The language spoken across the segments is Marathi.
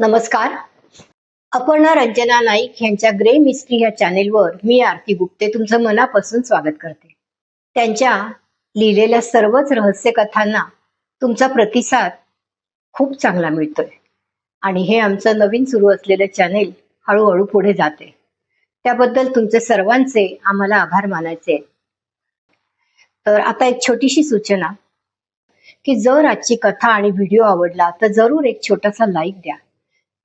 नमस्कार. अपर्णा रंजना नाईक यांच्या ग्रे मिस्ट्री या चॅनेलवर मी आरती गुप्ते तुमचं मनापासून स्वागत करते. त्यांच्या लिहिलेल्या सर्वच रहस्य कथांना तुमचा प्रतिसाद खूप चांगला मिळतोय. आणि हे आमचं नवीन सुरू असलेलं चॅनेल हळूहळू पुढे जाते. त्याबद्दल तुमचे सर्वांचे आम्हाला आभार मानायचे तर आता एक छोटीशी सूचना की जर आजची कथा आणि व्हिडिओ आवडला तर जरूर एक छोटासा लाईक द्या.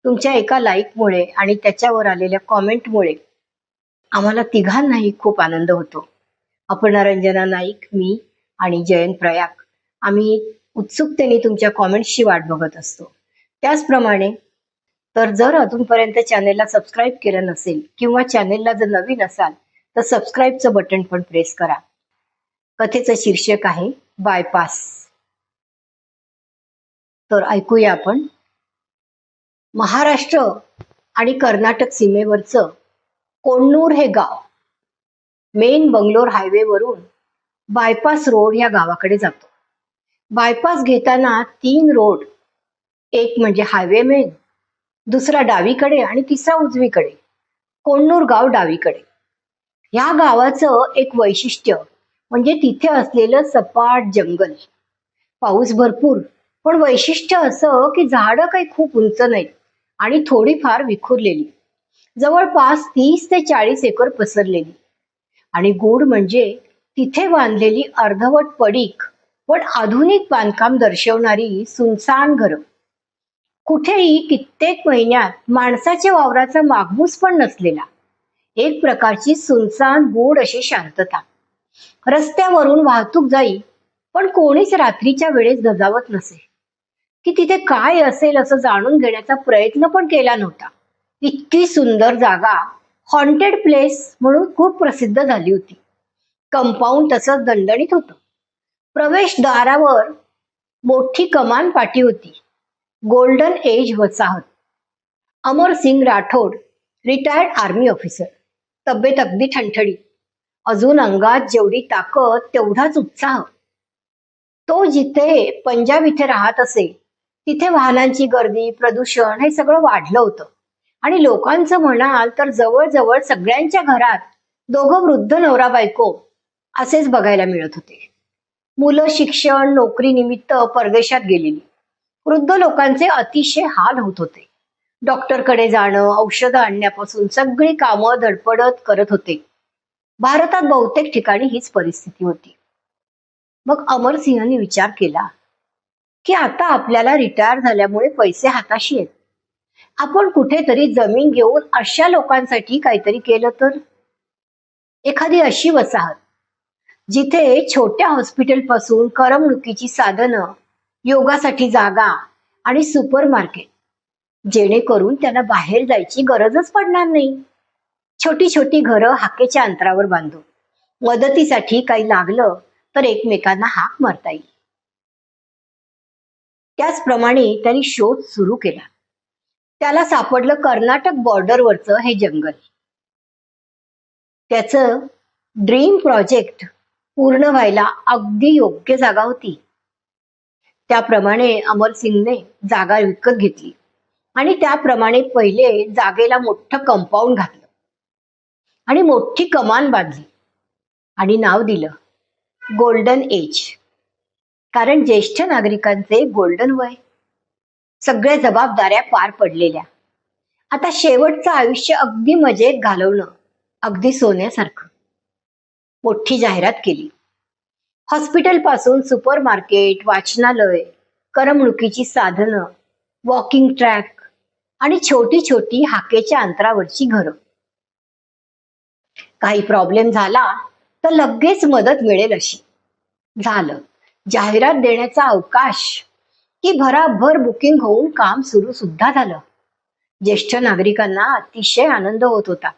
तुमच्या एका लाईकमुळे आणि त्याच्यावर आलेल्या कॉमेंटमुळे आम्हाला तिघांनाही खूप आनंद होतो. अपर्णा रंजना नाईक मी आणि जयंत प्रयाग आम्ही उत्सुकतेने तुमच्या कॉमेंट्सची वाट बघत असतो. त्याचप्रमाणे तर जर अजूनपर्यंत चॅनेलला सबस्क्राईब केलं नसेल किंवा चॅनेलला जर नवीन असाल तर सबस्क्राईबचं बटन पण प्रेस करा. कथेचं शीर्षक आहे बायपास तर ऐकूया आपण. महाराष्ट्र आणि कर्नाटक सीमेवरचं कोण्णूर हे गाव मेन बंगलोर हायवेवरून बायपास रोड या गावाकडे जातो. बायपास घेताना तीन रोड एक म्हणजे हायवे मेन दुसरा डावीकडे आणि तिसरा उजवीकडे कोण्णूर गाव डावीकडे. ह्या गावाचं एक वैशिष्ट्य म्हणजे तिथे असलेलं सपाट जंगल. पाऊस भरपूर पण वैशिष्ट्य असं की झाडं काही खूप उंच नाहीत. आणि थोडीफार विखुरलेली. जवळपास तीस ते चाळीस एकर पसरलेली. आणि गूढ म्हणजे तिथे बांधलेली अर्धवट पडीक पण आधुनिक बांधकाम दर्शवणारी सुनसान घरं. कुठेही कित्येक महिन्यात माणसाच्या वावराचा मागमूस पण नसलेला. एक प्रकारची सुनसान गोड अशी शांतता. रस्त्यावरून वाहतूक जाई पण कोणीच रात्रीच्या वेळेस गजावत नसे. की तिथे काय असेल असं जाणून घेण्याचा प्रयत्न पण केला नव्हता. इतकी सुंदर जागा हॉन्टेड प्लेस म्हणून खूप प्रसिद्ध झाली होती. कंपाऊंड तसंच दणदणीत होतं. प्रवेशद्वारावर मोठी कमान पाठी होती. गोल्डन एज वसाहत. Amar Singh Rathod retired army officer तब्येत अगदी ठणठणी अजून अंगात जेवढी ताकद तेवढाच उत्साह. तो जिथे पंजाब इथे राहत असे तिथे वाहनांची गर्दी प्रदूषण हे सगळं वाढलं होतं. आणि लोकांचं म्हणाल तर जवळजवळ सगळ्यांच्या घरात दोघं वृद्ध नवरा बायको असेच बघायला मिळत होते. मुलं शिक्षण नोकरी निमित्त परदेशात गेलेली. वृद्ध लोकांचे अतिशय हाल होत होते. डॉक्टरकडे जाणं औषधं आणण्यापासून सगळी कामं धडपडत करत होते. भारतात बहुतेक ठिकाणी हीच परिस्थिती होती. मग अमरसिंहने विचार केला की आता आपल्याला रिटायर झाल्यामुळे पैसे हाताशी आहेत. आपण कुठेतरी जमीन घेऊन अशा लोकांसाठी काहीतरी केलं तर? एखादी अशी वसाहत जिथे छोट्या हॉस्पिटलपासून करमणुकीची साधनं योगासाठी जागा आणि सुपर मार्केट जेणेकरून त्यांना बाहेर जायची गरजच पडणार नाही. छोटी छोटी घरं हाकेच्या अंतरावर बांधू मदतीसाठी काही लागलं तर एकमेकांना हाक मारता येईल. त्याचप्रमाणे त्यांनी शोध सुरू केला. त्याला सापडलं कर्नाटक बॉर्डरवरचं हे जंगल. त्याचं ड्रीम प्रोजेक्ट पूर्ण व्हायला अगदी योग्य जागा होती. त्याप्रमाणे अमर सिंगने जागा विकत घेतली आणि त्याप्रमाणे पहिले जागेला मोठं कंपाऊंड घातलं. आणि मोठी कमान बांधली आणि नाव दिलं गोल्डन एज कारण ज्येष्ठ नागरिकांचे गोल्डन वय सगळ्या जबाबदाऱ्या पार पडलेल्या. आता शेवटचं आयुष्य अगदी मजेत घालवणं अगदी सोन्यासारखं. मोठी जाहिरात केली. हॉस्पिटलपासून सुपर मार्केट वाचनालय करमणुकीची साधनं वॉकिंग ट्रॅक आणि छोटी छोटी हाकेच्या अंतरावरची घरं. काही प्रॉब्लेम झाला तर लगेच मदत मिळेल अशी. झालं. जाहिरात देण्याचा अवकाश की भराभर बुकिंग होऊन काम सुरू सुद्धा झालं. ज्येष्ठ नागरिकांना अतिशय आनंद होत होता.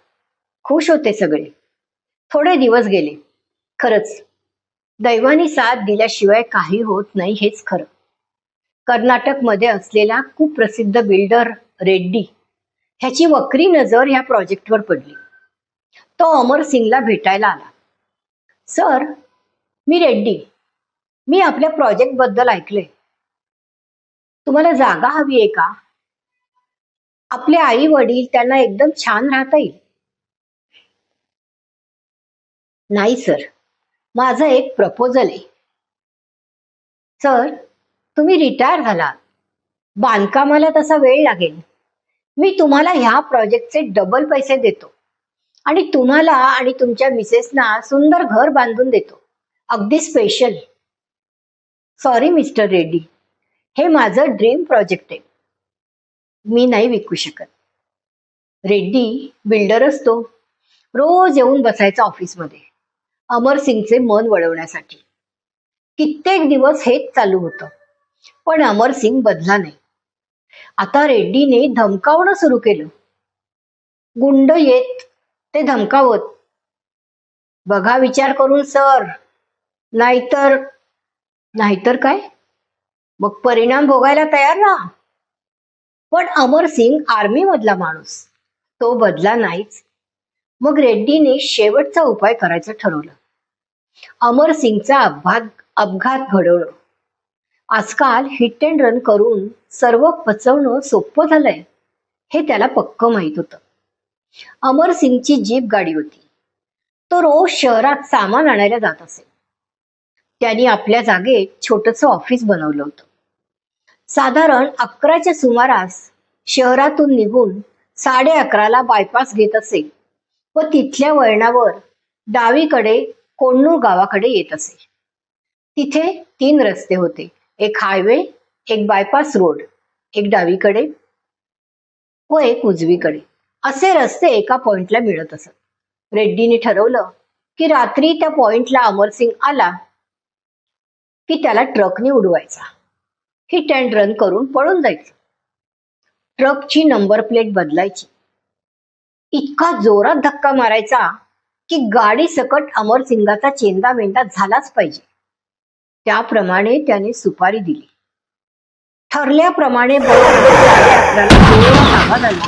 खुश होते सगळे. थोडे दिवस गेले. खरंच दैवानी साथ दिल्याशिवाय काही होत नाही हेच खरं. कर्नाटकमध्ये असलेला कुप्रसिद्ध बिल्डर रेड्डी ह्याची वक्री नजर ह्या प्रोजेक्टवर पडली. तो अमर सिंगला भेटायला आला. सर मी रेड्डी. मी आपल्या प्रोजेक्टबद्दल ऐकलंय. तुम्हाला जागा हवी आहे का? आपले आई वडील त्यांना एकदम छान राहता येईल. नाही सर माझं एक प्रपोजल आहे. सर तुम्ही रिटायर झाला बांधकामाला तसा वेळ लागेल. मी तुम्हाला ह्या प्रोजेक्टचे डबल पैसे देतो. आणि तुम्हाला आणि तुमच्या मिसेसना सुंदर घर बांधून देतो. अगदी स्पेशल सॉरी मिस्टर रेड्डी हे माझं ड्रीम प्रोजेक्ट आहे. मी नाही विकू शकत. रेड्डी बिल्डर असतो. रोज येऊन बसायचा ऑफिसमध्ये अमर सिंगचे मन वळवण्यासाठी. कित्येक दिवस हेच चालू होतं. पण अमर सिंग बदला नाही. आता रेड्डीने धमकावणं सुरू केलं. गुंड येत ते धमकावत. बघा विचार करून सर. नाहीतर नाहीतर काय? मग परिणाम भोगायला तयार राहा. पण अमर सिंग आर्मी मधला माणूस. तो बदला नाहीच. मग रेड्डीने शेवटचा उपाय करायचं ठरवलं. अमर सिंगचा अपघात अपघात घडवणं. आजकाल हिट अँड रन करून सर्व पचवणं सोपं झालंय. हे त्याला पक्क माहीत होतं. अमर सिंगची जीप गाडी होती. तो रोज शहरात सामान आणायला जात असे. त्यांनी आपल्या जागेत छोटस ऑफिस बनवलं होतं. साधारण अकराच्या सुमारास शहरातून निघून साडे अकराला बायपास घेत असे व तिथल्या वळणावर डावीकडे कोण्णूर गावाकडे येत असे. तिथे तीन रस्ते होते. एक हायवे एक बायपास रोड एक डावीकडे व एक उजवीकडे. असे रस्ते एका पॉइंटला मिळत असत. रेड्डीने ठरवलं की रात्री त्या पॉइंटला अमरसिंग आला की त्याला ट्रकने उडवायचा. हिट अँड रन करून पळून जायचं. ट्रकची नंबर प्लेट बदलायची. इतका जोरात धक्का मारायचा की गाडी सकट अमरसिंगाचा चेंदा मेंदा झालाच पाहिजे. त्याप्रमाणे त्याने सुपारी दिली. ठरल्याप्रमाणे आवाज आला.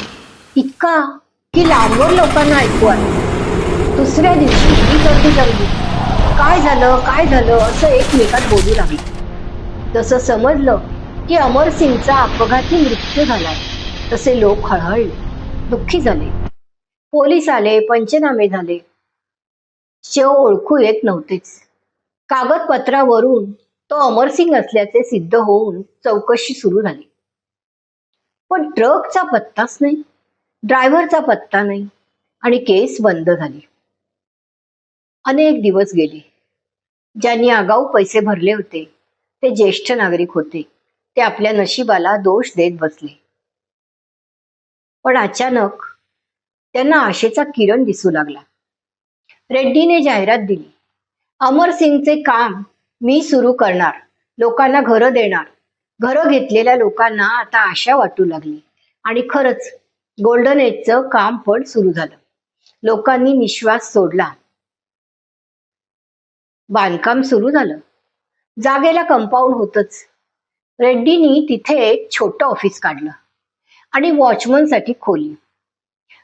इतका की लांबवर लोकांना ऐकू आला. दुसऱ्या दिवशी ही गर्दी जमली काय झालं? काय झालं? असं एकमेकात बोलू लागले. तसं समजलं की अमरसिंगचा अपघाती मृत्यू झालाय. तसे लोक हळहळले. दुःखी झाले. पोलीस आले पंचनामे झाले. शेव ओळखू येत नव्हतेच कागदपत्रावरून तो अमरसिंग असल्याचे सिद्ध होऊन चौकशी सुरू झाली. पण ट्रकचा पत्ताच नाही ड्रायव्हरचा पत्ता नाही आणि केस बंद झाली. अनेक दिवस गेले. ज्यांनी आगाऊ पैसे भरले होते ते ज्येष्ठ नागरिक होते. ते आपल्या नशिबाला दोष देत बसले. पण अचानक त्यांना आशेचा किरण दिसू लागला. रेड्डीने जाहिरात दिली. अमर सिंगचे काम मी सुरू करणार लोकांना घरं देणार. घरं घेतलेल्या लोकांना आता आशा वाटू लागली. आणि खरंच गोल्डन एजचं काम पण सुरू झालं. लोकांनी निश्वास सोडला. बांधकाम सुरू झालं. जागेला कंपाऊंड होतच. रेड्डीनी तिथे एक छोटं ऑफिस काढलं आणि वॉचमनसाठी खोली.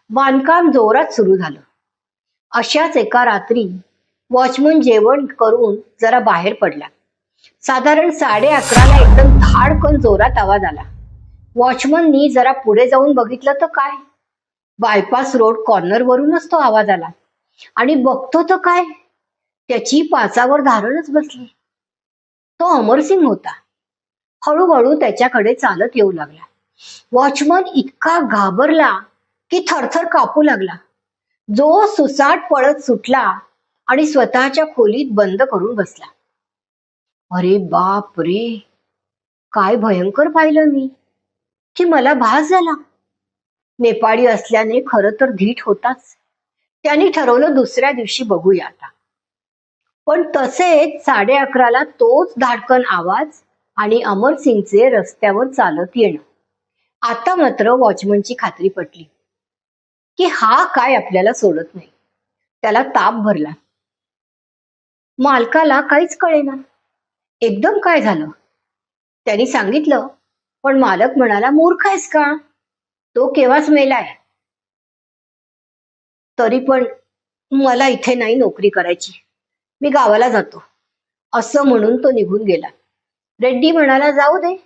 बांधकाम जोरात सुरू झालं. अशाच एका रात्री वॉचमन जेवण करून जरा बाहेर पडला. साधारण साडे अकराला एकदम धाडकन जोरात आवाज आला. वॉचमननी जरा पुढे जाऊन बघितलं तर काय? बायपास रोड कॉर्नर वरूनच तो आवाज आला. आणि बघतो तर काय? त्याची पाचावर धारणच बसली. तो अमरसिंग होता. हळूहळू त्याच्याकडे चालत येऊ लागला. वॉचमन इतका घाबरला की थरथर कापू लागला. जो सुसाट पळत सुटला आणि स्वतःच्या खोलीत बंद करून बसला. अरे बाप रे! काय भयंकर पाहिलं मी. की मला भास झाला. नेपाळी असल्याने खरं तर धीट होताच. त्यांनी ठरवलं दुसऱ्या दिवशी बघूया आता. पण तसेच साडे अकराला तोच धाडकन आवाज आणि अमरसिंगचे रस्त्यावर चालत येणं. आता मात्र वॉचमनची खात्री पटली की हा काय आपल्याला सोडत नाही. त्याला ताप भरला. मालकाला काहीच कळेना. एकदम काय झालं? त्यांनी सांगितलं पण मालक म्हणाला मूर्ख आहेस का? तो केव्हाच मेलाय तरी पण मला इथे नाही नोकरी करायची. मी गावाला जातो. असं म्हणून तो निघून गेला. रेड्डी म्हणाला जाऊ दे.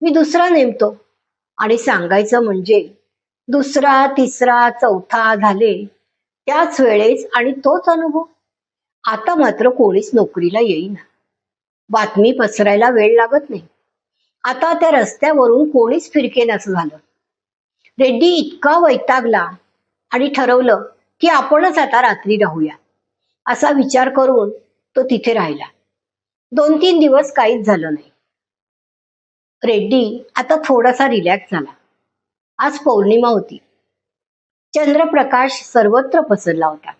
मी दुसरा नेमतो. आणि सांगायचं म्हणजे दुसरा तिसरा चौथा झाले त्याच वेळेस आणि तोच अनुभव. आता मात्र कोणीच नोकरीला येईना. बातमी पसरायला वेळ लागत नाही. आता त्या रस्त्यावरून कोणीच फिरकेनासं झालं. रेड्डी इतका वैतागला आणि ठरवलं की आपणच आता रात्री राहूया. असा विचार करून तो तिथे राहिला. दोन तीन दिवस काहीच झालं नाही. रेड्डी आता थोडासा रिलॅक्स झाला. आज पौर्णिमा होती. चंद्रप्रकाश सर्वत्र पसरला होता.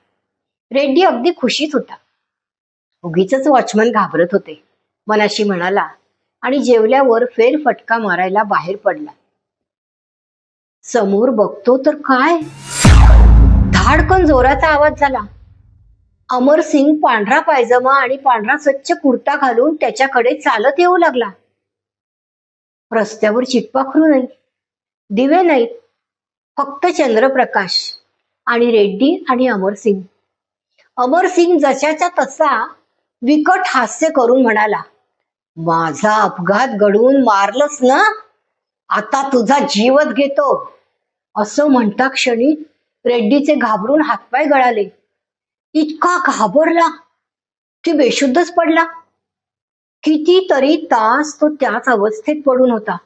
रेड्डी अगदी खुशीत होता. उगीच वॉचमन घाबरत होते. मनाशी म्हणाला आणि जेवल्यावर फेरफटका मारायला बाहेर पडला. समोर बघतो तर काय? धाडकन जोराचा आवाज झाला. अमर सिंग पांढरा पायजमा आणि पांढरा स्वच्छ कुर्ता घालून त्याच्याकडे चालत येऊ लागला. रस्त्यावर चिटपाखरू नाही दिवे नाहीत. फक्त चंद्रप्रकाश आणि रेड्डी आणि अमरसिंग अमरसिंग जशाच्या तसा विकट हास्य करून म्हणाला माझा अपघात घडवून मारलंस ना? आता तुझा जीवत घेतो. असं म्हणता क्षणी रेड्डीचे घाबरून हातपाय गळाले. इतका घाबरला की बेशुद्धच पडला. कितीतरी तास तो त्याच अवस्थेत पडून होता.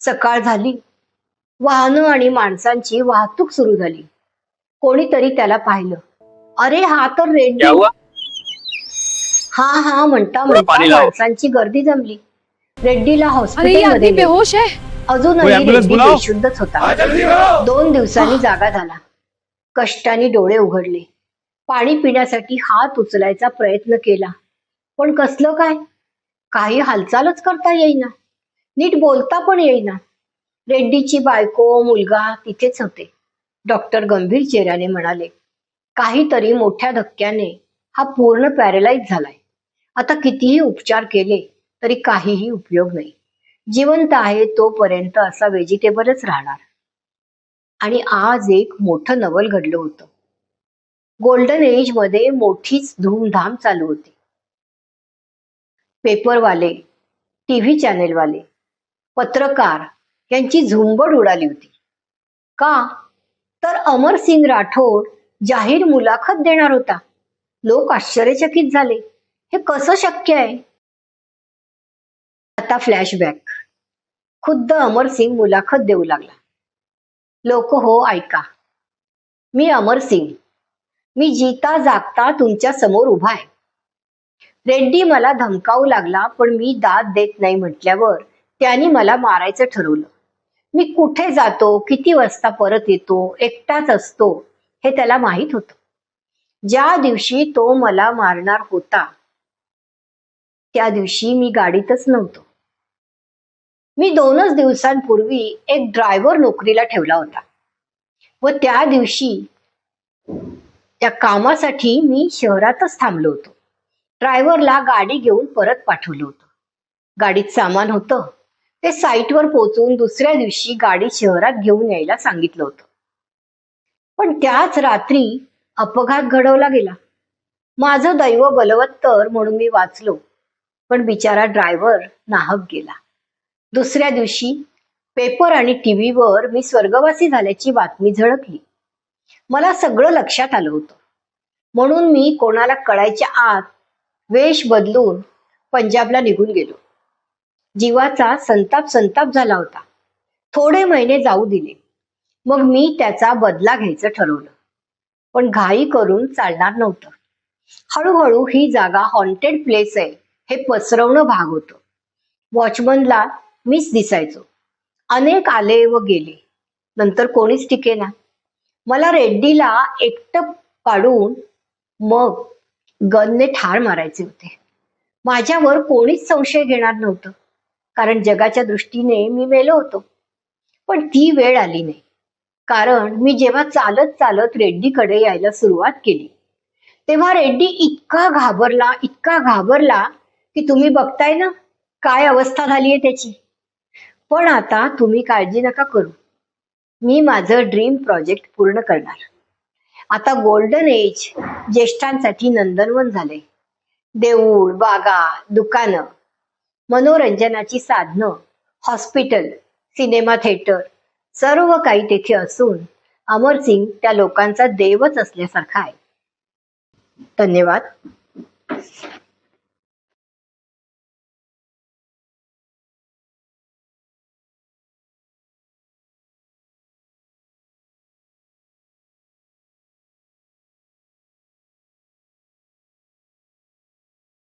सकाळ झाली. वाहनं आणि माणसांची वाहतूक सुरू झाली. कोणीतरी त्याला पाहिलं. अरे हा तर रेड्डी क्या हुआ? हा हा म्हणता म्हणता. माणसांची गर्दी जमली. रेड्डीला अरे ये हॉस्पिटलमध्ये आदमी नेलं. बेहोश है अजूनही रेड्डी. बेशुद्धच होता. दोन दिवसांनी जागा झाला. कष्टाने डोळे उघडले. पाणी पिण्यासाठी हात उचलायचा प्रयत्न केला. पण कसलं काय? काही हालचालच करता येईना. नीट बोलता पण येईना. रेड्डीची बायको मुलगा तिथेच होते. डॉक्टर गंभीर चेहऱ्याने म्हणाले काहीतरी मोठ्या धक्क्याने हा पूर्ण पॅरेलाइज झालाय. आता कितीही उपचार केले तरी काहीही उपयोग नाही. जिवंत आहे तोपर्यंत असा व्हेजिटेबलच राहणार. आणि आज एक मोठं नवल घडलं होतं. गोल्डन एजमध्ये मोठीच धूमधाम चालू होती. पेपरवाले टीव्ही चॅनेलवाले पत्रकार यांची झुंबड उडाली होती. का? तर अमरसिंग राठोड जाहीर मुलाखत देणार होता. लोक आश्चर्यचकित झाले. हे कसं शक्य आहे? आता फ्लॅशबॅक खुद्द अमरसिंग मुलाखत देऊ लागला. लोक हो ऐका. मी अमरसिंग मी जीता जागता तुमच्यासमोर उभा आहे. रेड्डी मला धमकावू लागला पण मी दाद देत नाही म्हटल्यावर त्यांनी मला मारायचं ठरवलं. मी कुठे जातो किती वाजता परत येतो एकटाच असतो हे त्याला माहीत होतं. ज्या दिवशी तो मला मारणार होता त्या दिवशी मी गाडीतच नव्हतो. मी दोनच दिवसांपूर्वी एक ड्रायव्हर नोकरीला ठेवला होता. व त्या दिवशी त्या कामासाठी मी शहरातच थांबलो होतो. ड्रायव्हरला गाडी घेऊन परत पाठवलं होतं. गाडीत सामान होतं. ते साईटवर पोहोचून दुसऱ्या दिवशी गाडी शहरात घेऊन यायला सांगितलं होतं. पण त्याच रात्री अपघात घडवला गेला. माझं दैव बलवत्तर म्हणून मी वाचलो पण बिचारा ड्रायव्हर नाहक गेला. दुसऱ्या दिवशी पेपर आणि टीव्हीवर मी स्वर्गवासी झाल्याची बातमी झळकली. मला सगळं लक्षात आलं होतं. म्हणून मी कोणाला कळायच्या आत वेश बदलून पंजाबला निघून गेलो. जीवाचा संताप संताप झाला होता. थोडे महिने जाऊ दिले. मग मी त्याचा बदला घ्यायचं ठरवलं. पण घाई करून चालणार नव्हतं. हळूहळू ही जागा हॉन्टेड प्लेस आहे हे पसरवणं भाग होतं. वॉचमनला मीच दिसायचो. अनेक आले व गेले. नंतर कोणीच टिकेना. मला रेड्डीला एकटं पाडून मग गनने ठार मारायचे होते. माझ्यावर कोणीच संशय घेणार नव्हतं कारण जगाच्या दृष्टीने मी मेलो होतो. पण ती वेळ आली नाही कारण मी जेव्हा चालत चालत रेड्डीकडे यायला सुरुवात केली तेव्हा रेड्डी इतका घाबरला इतका घाबरला की तुम्ही बघताय ना काय अवस्था झाली आहे त्याची. पण आता तुम्ही काळजी नका करू. मी माझं ड्रीम प्रोजेक्ट पूर्ण करणार. आता गोल्डन एज ज्येष्ठांसाठी नंदनवन झाले देऊळ बागा दुकानं मनोरंजनाची साधनं हॉस्पिटल सिनेमा थिएटर सर्व काही तेथे असून अमरसिंग त्या लोकांचा देवच असल्यासारखा आहे. धन्यवाद.